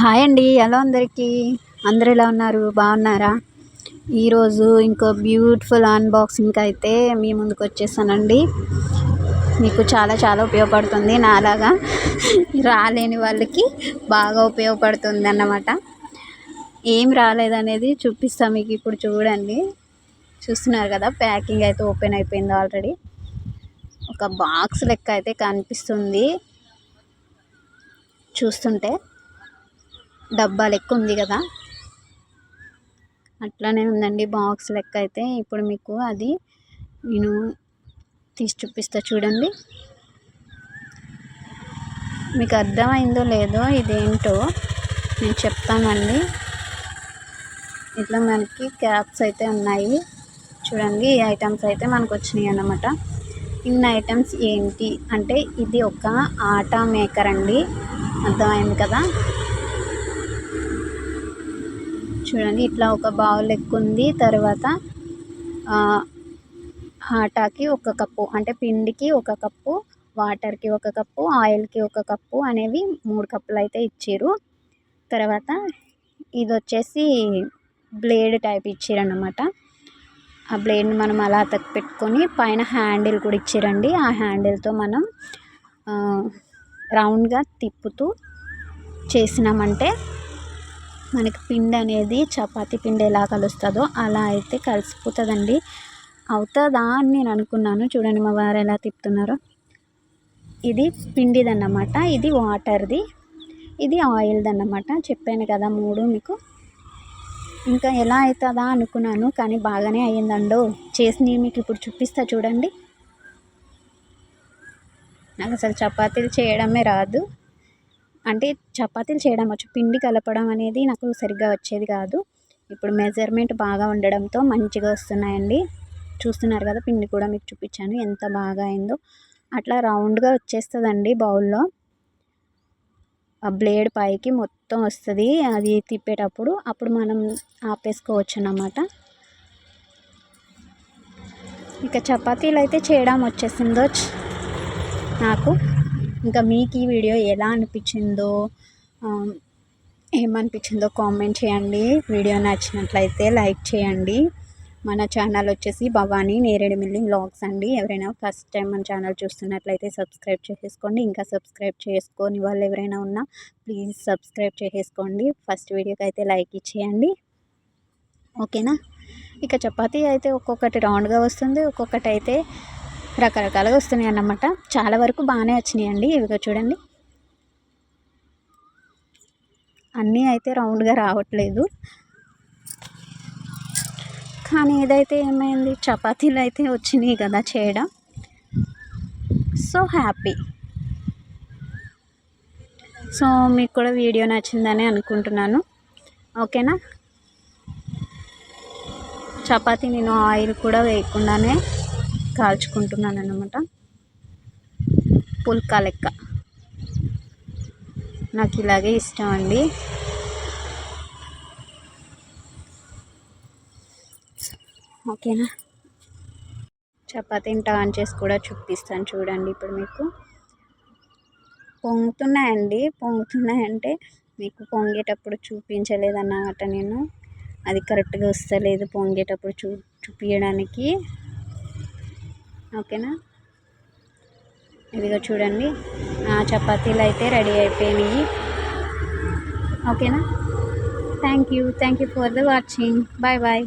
Hi అండి ఎలా అందరికీ? అందరు ఎలా ఉన్నారు? బాగున్నారా? ఈరోజు ఇంకో బ్యూటిఫుల్ అన్బాక్సింగ్ అయితే మీ ముందుకు వచ్చేసానండి. మీకు చాలా చాలా ఉపయోగపడుతుంది. నాలాగా రాలేని వాళ్ళకి బాగా ఉపయోగపడుతుంది అన్నమాట. ఏం రాలేదనేది చూపిస్తాను మీకు ఇప్పుడు చూడండి. చూస్తున్నారు కదా ప్యాకింగ్ అయితే ఓపెన్ అయిపోయింది ఆల్రెడీ. ఒక బాక్స్ లెక్క అయితే కనిపిస్తుంది. చూస్తుంటే డబ్బా లెక్క ఉంది కదా. అట్లానే ఉందండి బాక్స్ లెక్క అయితే. ఇప్పుడు మీకు అది నేను తీసి చూపిస్తా చూడండి. మీకు అర్థమైందో లేదో ఇదేంటో నేను చెప్తానండి. ఇట్లా మనకి క్యాప్స్ అయితే ఉన్నాయి. చూడండి ఈ ఐటమ్స్ అయితే మనకు వచ్చినాయి అన్నమాట. ఇన్ని ఐటమ్స్ ఏంటి? అంటే ఇది ఒక ఆటా మేకర్ అండి. అర్థమైంది కదా? చూడండి ఇట్లా ఒక బౌల్ లెక్క ఉంది తర్వాత ఆటాకి ఒక కప్పు అంటే పిండికి ఒక కప్పు వాటర్కి ఒక కప్పు ఆయిల్కి ఒక కప్పు అనేవి మూడు కప్పులు అయితే ఇచ్చారు తర్వాత ఇది వచ్చేసి బ్లేడ్ టైప్ ఇచ్చారన్నమాట. ఆ బ్లేడ్ని మనం అలా అతక పెట్టుకొని పైన హ్యాండిల్ కూడా ఇచ్చారండి. ఆ హ్యాండిల్తో మనం రౌండ్గా తిప్పుతూ చేసినామంటే మనకి పిండి అనేది చపాతి పిండి ఎలా కలుస్తుందో అలా అయితే కలిసిపోతుందండి. అవుతుందా అని నేను అనుకున్నాను. చూడండి మా వారు ఎలా తిప్పుతున్నారో. ఇది పిండిది అన్నమాట ఇది వాటర్ది. ఇది ఆయిల్ది అన్నమాట చెప్పాను కదా మూడు మీకు. ఇంకా ఎలా అవుతుందా అనుకున్నాను కానీ బాగానే అయ్యిందండో. చేసి మీకు ఇప్పుడు చూపిస్తా చూడండి. నాకు అసలు చపాతీలు చేయడమే రాదు. అంటే చపాతీలు చేయడం వచ్చు పిండి కలపడం అనేది నాకు సరిగ్గా వచ్చేది కాదు. ఇప్పుడు మెజర్మెంట్ బాగా ఉండడంతో మంచిగా వస్తున్నాయండి. చూస్తున్నారు కదా పిండి కూడా మీకు చూపించాను ఎంత బాగా అయిందో. అట్లా రౌండ్గా వచ్చేస్తుందండి బౌల్లో. ఆ బ్లేడ్ పైకి మొత్తం వస్తుంది అది తిప్పేటప్పుడు. అప్పుడు మనం ఆపేసుకోవచ్చు అన్నమాట ఇక చపాతీలు అయితే చేయడం వచ్చేసిందో నాకు. ఇంకా మీకు ఈ వీడియో ఎలా అనిపించిందో ఏమనిపించిందో కామెంట్ చేయండి. వీడియో నచ్చినట్లయితే లైక్ చేయండి. మన ఛానల్ వచ్చేసి భవానీ నేరేడు మిల్లింగ్ బ్లాగ్స్ అండి. ఎవరైనా ఫస్ట్ టైం మన ఛానల్ చూస్తున్నట్లయితే సబ్స్క్రైబ్ చేసేసుకోండి. ఇంకా సబ్స్క్రైబ్ చేసుకొని వాళ్ళు ఎవరైనా ఉన్నా ప్లీజ్ సబ్స్క్రైబ్ చేసేసుకోండి. ఫస్ట్ వీడియోకి అయితే లైక్ ఇచ్చేయండి. ఓకేనా? ఇక చపాతీ అయితే ఒక్కొక్కటి రౌండ్గా వస్తుంది. ఒక్కొక్కటి అయితే రకరకాలుగా వస్తున్నాయి అన్నమాట చాలా వరకు బాగానే వచ్చినాయండి. ఇవిగో చూడండి. అన్నీ అయితే రౌండ్గా రావట్లేదు. కానీ ఏదైతే ఏమైంది? చపాతీలు అయితే వచ్చినాయి కదా చేయడం. So happy. సో మీకు కూడా వీడియో నచ్చిందని అనుకుంటున్నాను. ఓకేనా? చపాతీ నేను ఆయిల్ కూడా వేయకుండానే కాల్చుకుంటున్నాను అనమాట పుల్కా లెక్క. నాకు ఇలాగే ఇష్టం అండి. ఓకేనా? చపాతీని టాన్ చేసి కూడా చూపిస్తాను చూడండి ఇప్పుడు మీకు. పొంగుతున్నాయండి. పొంగుతున్నాయంటే మీకు పొంగేటప్పుడు చూపించలేదన్నమాట నేను. అది కరెక్ట్గా వస్తలేదు పొంగేటప్పుడు చూ చూపించడానికి ఓకేనా? ఇదిగో చూడండి. చపాతీలు అయితే రెడీ అయిపోయినాయి. ఓకేనా? Thank you thank you for the watching. Bye bye.